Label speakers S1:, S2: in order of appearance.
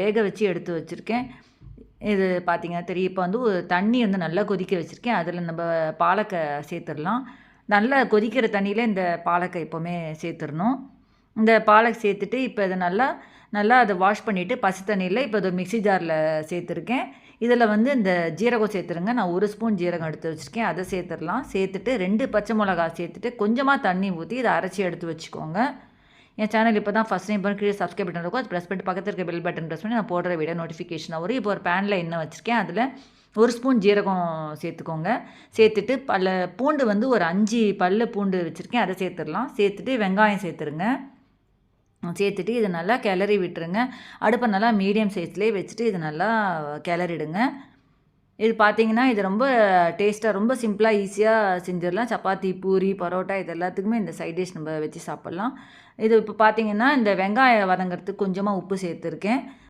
S1: வேக வச்சு எடுத்து வச்சுருக்கேன். இது பார்த்தீங்கன்னா தெரியும். இப்போ வந்து தண்ணி வந்து நல்லா கொதிக்க வச்சுருக்கேன். அதில் நம்ம பாலக்கை சேர்த்துடலாம். நல்லா கொதிக்கிற தண்ணியில் இந்த பாலக்கை எப்போவுமே சேர்த்துடணும். இந்த பாலக் சேர்த்துட்டு இப்போ இதை நல்லா நல்லா அதை வாஷ் பண்ணிவிட்டு பசு தண்ணியில் இப்போ இது மிக்ஸி ஜாரில் சேர்த்துருக்கேன். இதில் வந்து இந்த ஜீரகம் சேர்த்துருங்க. நான் ஒரு ஸ்பூன் ஜீரகம் எடுத்து வச்சுருக்கேன். அதை சேர்த்துடலாம். சேர்த்துட்டு ரெண்டு பச்சை மிளகா சேர்த்துட்டு கொஞ்சமாக தண்ணி ஊற்றி இதை அரைச்சி எடுத்து வச்சுக்கோங்க. என் சேனல் இப்போ தான் ஃபஸ்ட் டைம் பண்ணி கீழே சப்ஸ்கிரைப் பட்டன் இருக்கும். அது ப்ரெஸ் பண்ணிட்டு பக்கத்தில் இருக்க பெல் பட்டன் ப்ரெஸ் பண்ணி நான் போடுற வீடியோ நோட்டிஃபிகேஷனாக வரும். இப்போ ஒரு பேனில் எண்ணெய் வச்சுருக்கேன். அதில் ஒரு ஸ்பூன் ஜீரகம் சேர்த்துக்கோங்க. சேர்த்துட்டு பல்ல பூண்டு வந்து ஒரு அஞ்சு பல்லு பூண்டு வச்சுருக்கேன். அதை சேர்த்துடலாம். சேர்த்துட்டு வெங்காயம் சேர்த்துருங்க. சேர்த்துட்டு இது நல்லா கிளறி விட்டுருங்க. அடுப்பை நல்லா மீடியம் சைஸ்லேயே வச்சுட்டு இது நல்லா கிளறிடுங்க. இது பார்த்தீங்கன்னா இது ரொம்ப டேஸ்ட்டாக ரொம்ப சிம்பிளாக ஈஸியாக செஞ்சிடலாம். சப்பாத்தி பூரி பரோட்டா இது எல்லாத்துக்குமே இந்த சைட் டிஷ் நம்ம வச்சு சாப்பிட்லாம். இது இப்போ பார்த்தீங்கன்னா இந்த வெங்காயம் வதங்கிறதுக்கு கொஞ்சமாக உப்பு சேர்த்துருக்கேன்.